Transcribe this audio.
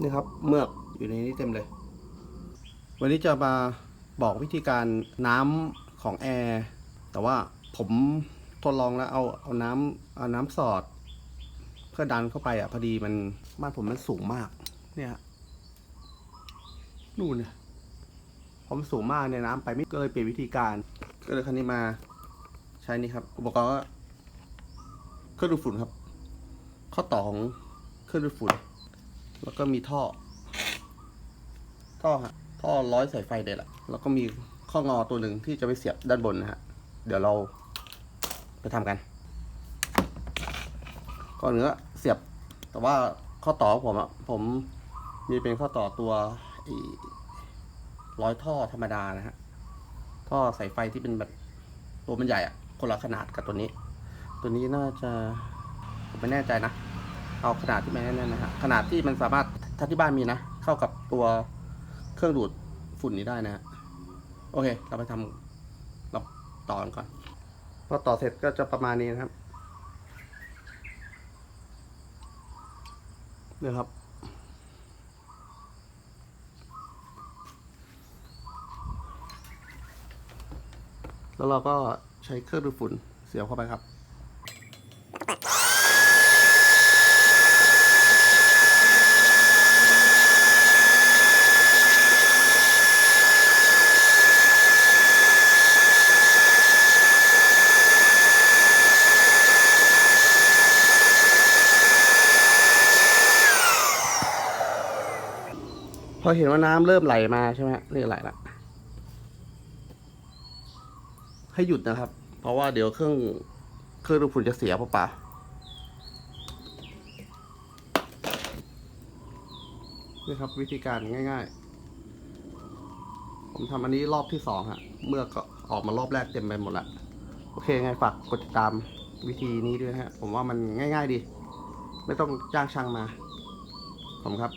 นี่ครับเมือกอยู่ในนี้เต็มเลย วันนี้จะมาบอกวิธีการน้ำของแอร์แต่ว่าผมทดลองแล้วเอาเอาน้ำเอาน้ำสอด เพื่อดันเข้าไปอะพอดีมันบ้านผมมันสูงมาก เนี่ยนู่นเนี่ยผมสูงมากเนี่ยน้ำไปไม่ก็เลยเปลี่ยนวิธีการ ก็เลยคันนี้มาใช้นี่ครับ อุปกรณ์ก็เครื่องดูดฝุ่นครับ ข้อต่อของเครื่องดูดฝุ่น แล้วก็มีท่อ ท่อฮะท่อร้อยสายไฟเด็ดละแล้วก็มีข้องอตัวหนึ่งที่จะไปเสียบด้านบนนะฮะ เดี๋ยวเราไปทำกันก่อนอื่นก็เสียบ แต่ว่าข้อต่อของผมอะผมมีเป็นข้อต่อตัวร้อยท่อธรรมดานะฮะ ท่อสายไฟที่เป็นแบบตัวมันใหญ่อะคนละขนาดกับตัวนี้ ตัวนี้น่าจะผมไม่แน่ใจนะ เอาขนาดที่มันแน่นนะฮะขนาดที่มันสามารถถ้าที่บ้านมีนะเข้ากับตัวเครื่องดูดฝุ่นนี้ได้นะฮะโอเค เราไปทำเราต่อกันก่อนพอต่อเสร็จก็จะประมาณนี้นะครับเนี่ยครับ แล้วเราก็ใช้เครื่องดูดฝุ่นเสียบเข้าไปครับ พอเห็นว่าน้ำเริ่มไหลมาใช่ไหมนี่ไหลละให้หยุดนะครับ เพราะว่าเดี๋ยวเครื่องเครื่องดูดฝุ่นจะเสียเปล่าๆนี่ครับวิธีการง่าย ๆ ผมทำอันนี้รอบที่สองฮะ เมื่อก็ออกมารอบแรกเต็มไปหมดละ โอเคไงฝากกดติดตามวิธีนี้ด้วยฮะ ผมว่ามันง่าย ๆ ดี ไม่ต้องจ้างช่างมา ผมครับ